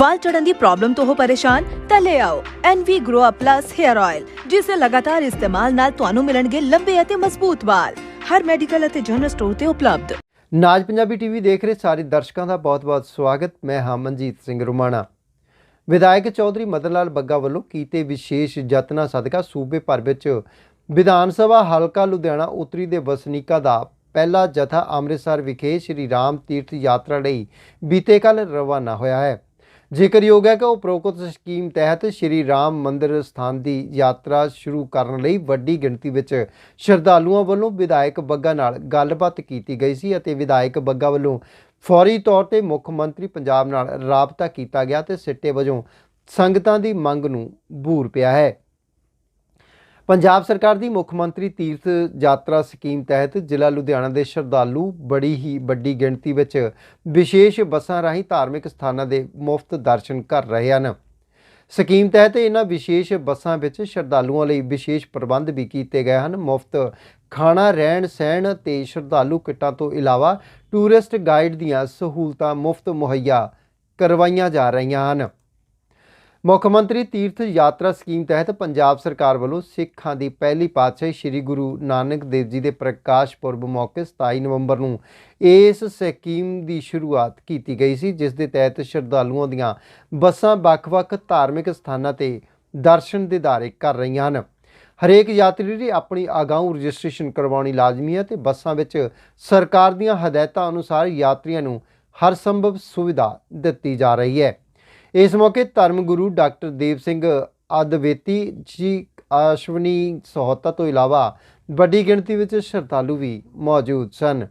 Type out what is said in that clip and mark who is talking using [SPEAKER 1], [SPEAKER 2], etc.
[SPEAKER 1] ਵਾਲ ਚੜਨ ਦੀ ਪ੍ਰੋਬਲਮ ਤੋਂ ਹੋ ਪਰੇਸ਼ਾਨ, ਤਾਂ ਲੈ ਆਓ NV Grow Up Plus Hair Oil ਜਿਸ ਦੇ ਲਗਾਤਾਰ ਇਸਤੇਮਾਲ ਨਾਲ ਤੁਹਾਨੂੰ ਮਿਲਣਗੇ ਲੰਬੇ ਅਤੇ ਮਜ਼ਬੂਤ ਵਾਲ। ਹਰ ਮੈਡੀਕਲ ਅਤੇ ਜਨਰਲ ਸਟੋਰ ਤੇ ਉਪਲਬਧ।
[SPEAKER 2] ਨਾਜ ਪੰਜਾਬੀ ਟੀਵੀ ਦੇਖ ਰਹੇ ਸਾਰੇ ਦਰਸ਼ਕਾਂ ਦਾ ਬਹੁਤ-ਬਹੁਤ ਸਵਾਗਤ। ਮੈਂ ਹਾਂ ਮਨਜੀਤ ਸਿੰਘ ਰੁਮਾਣਾ। ਵਿਧਾਇਕ ਚੌਧਰੀ ਮਦਨ ਲਾਲ ਬੱਗਾ ਵੱਲੋਂ ਕੀਤੇ ਵਿਸ਼ੇਸ਼ ਯਤਨਾਂ ਸਦਕਾ ਸੂਬੇ ਭਰ ਵਿੱਚ ਵਿਧਾਨ ਸਭਾ ਹਲਕਾ ਲੁਧਿਆਣਾ ਉੱਤਰੀ ਦੇ ਵਸਨੀਕਾਂ ਦਾ ਪਹਿਲਾ ਜਥਾ ਅੰਮ੍ਰਿਤਸਰ ਵਿਖੇ ਸ਼੍ਰੀ ਰਾਮ ਤੀਰਥ ਯਾਤਰਾ ਲਈ ਬੀਤੇ ਕੱਲ ਰਵਾਨਾ ਹੋਇਆ ਹੈ। ਜ਼ਿਕਰਯੋਗ ਹੈ ਕਿ ਉਪਰੋਕਤ ਸਕੀਮ ਤਹਿਤ ਸ਼੍ਰੀ ਰਾਮ ਮੰਦਿਰ ਸਥਾਨ ਦੀ ਯਾਤਰਾ ਸ਼ੁਰੂ ਕਰਨ ਲਈ ਵੱਡੀ ਗਿਣਤੀ ਵਿੱਚ ਸ਼ਰਧਾਲੂਆਂ ਵੱਲੋਂ ਵਿਧਾਇਕ ਬੱਗਾ ਨਾਲ ਗੱਲਬਾਤ ਕੀਤੀ ਗਈ ਸੀ ਅਤੇ ਵਿਧਾਇਕ ਬੱਗਾ ਵੱਲੋਂ ਫੌਰੀ ਤੌਰ ਤੇ ਮੁੱਖ ਮੰਤਰੀ ਪੰਜਾਬ ਨਾਲ ਰਾਬਤਾ ਕੀਤਾ ਗਿਆ ਤੇ ਸਿੱਟੇ ਵਜੋਂ ਸੰਗਤਾਂ ਦੀ ਮੰਗ ਨੂੰ ਬੂਰ ਪਿਆ ਹੈ। ਪੰਜਾਬ ਸਰਕਾਰ ਦੀ ਮੁੱਖ ਮੰਤਰੀ ਤੀਰਥ ਯਾਤਰਾ ਸਕੀਮ ਤਹਿਤ ਜ਼ਿਲ੍ਹਾ ਲੁਧਿਆਣਾ ਦੇ ਸ਼ਰਧਾਲੂ ਬੜੀ ਹੀ ਵੱਡੀ ਗਿਣਤੀ ਵਿੱਚ ਵਿਸ਼ੇਸ਼ ਬੱਸਾਂ ਰਾਹੀਂ ਧਾਰਮਿਕ ਸਥਾਨਾਂ ਦੇ ਮੁਫਤ ਦਰਸ਼ਨ ਕਰ ਰਹੇ ਹਨ। ਸਕੀਮ ਤਹਿਤ ਇਹਨਾਂ ਵਿਸ਼ੇਸ਼ ਬੱਸਾਂ ਵਿੱਚ ਸ਼ਰਧਾਲੂਆਂ ਲਈ ਵਿਸ਼ੇਸ਼ ਪ੍ਰਬੰਧ ਵੀ ਕੀਤੇ ਗਏ ਹਨ। ਮੁਫਤ ਖਾਣਾ, ਰਹਿਣ ਸਹਿਣ ਤੇ ਸ਼ਰਧਾਲੂ ਕਿੱਟਾਂ ਤੋਂ ਇਲਾਵਾ ਟੂਰਿਸਟ ਗਾਈਡ ਦੀਆਂ ਸਹੂਲਤਾਂ ਮੁਫਤ ਮੁਹੱਈਆ ਕਰਵਾਈਆਂ ਜਾ ਰਹੀਆਂ ਹਨ। ਮੁੱਖ ਮੰਤਰੀ ਤੀਰਥ ਯਾਤਰਾ ਸਕੀਮ ਤਹਿਤ ਪੰਜਾਬ ਸਰਕਾਰ ਵੱਲੋਂ ਸਿੱਖਾਂ ਦੀ ਪਹਿਲੀ ਪਾਤਸ਼ਾਹੀ ਸ੍ਰੀ ਗੁਰੂ ਨਾਨਕ ਦੇਵ ਜੀ ਦੇ ਪ੍ਰਕਾਸ਼ ਪੁਰਬ ਮੌਕੇ 27 ਨਵੰਬਰ ਨੂੰ ਇਸ ਸਕੀਮ ਦੀ ਸ਼ੁਰੂਆਤ ਕੀਤੀ ਗਈ ਸੀ, ਜਿਸ ਦੇ ਤਹਿਤ ਸ਼ਰਧਾਲੂਆਂ ਦੀਆਂ ਬੱਸਾਂ ਵੱਖ-ਵੱਖ ਧਾਰਮਿਕ ਸਥਾਨਾਂ ਤੇ ਦਰਸ਼ਨ ਦਿਦਾਰੇ ਕਰ ਰਹੀਆਂ ਹਨ। ਹਰੇਕ ਯਾਤਰੀ ਦੀ ਆਪਣੀ ਅਗਾਊਂ ਰਜਿਸਟ੍ਰੇਸ਼ਨ ਕਰਵਾਉਣੀ ਲਾਜ਼ਮੀ ਹੈ ਤੇ ਬੱਸਾਂ ਵਿੱਚ ਸਰਕਾਰ ਦੀਆਂ ਹਦਾਇਤਾਂ ਅਨੁਸਾਰ ਯਾਤਰੀਆਂ ਨੂੰ ਹਰ ਸੰਭਵ ਸੁਵਿਧਾ ਦਿੱਤੀ ਜਾ ਰਹੀ ਹੈ। ਇਸ ਮੌਕੇ ਧਰਮ ਗੁਰੂ ਡਾਕਟਰ ਦੇਵ ਸਿੰਘ ਅਦਵੇਤੀ ਜੀ ਆਸ਼ਵਨੀ ਸਹੋਤਾ ਤੋਂ ਇਲਾਵਾ ਵੱਡੀ ਗਿਣਤੀ ਵਿੱਚ ਸ਼ਰਧਾਲੂ ਵੀ ਮੌਜੂਦ ਸਨ।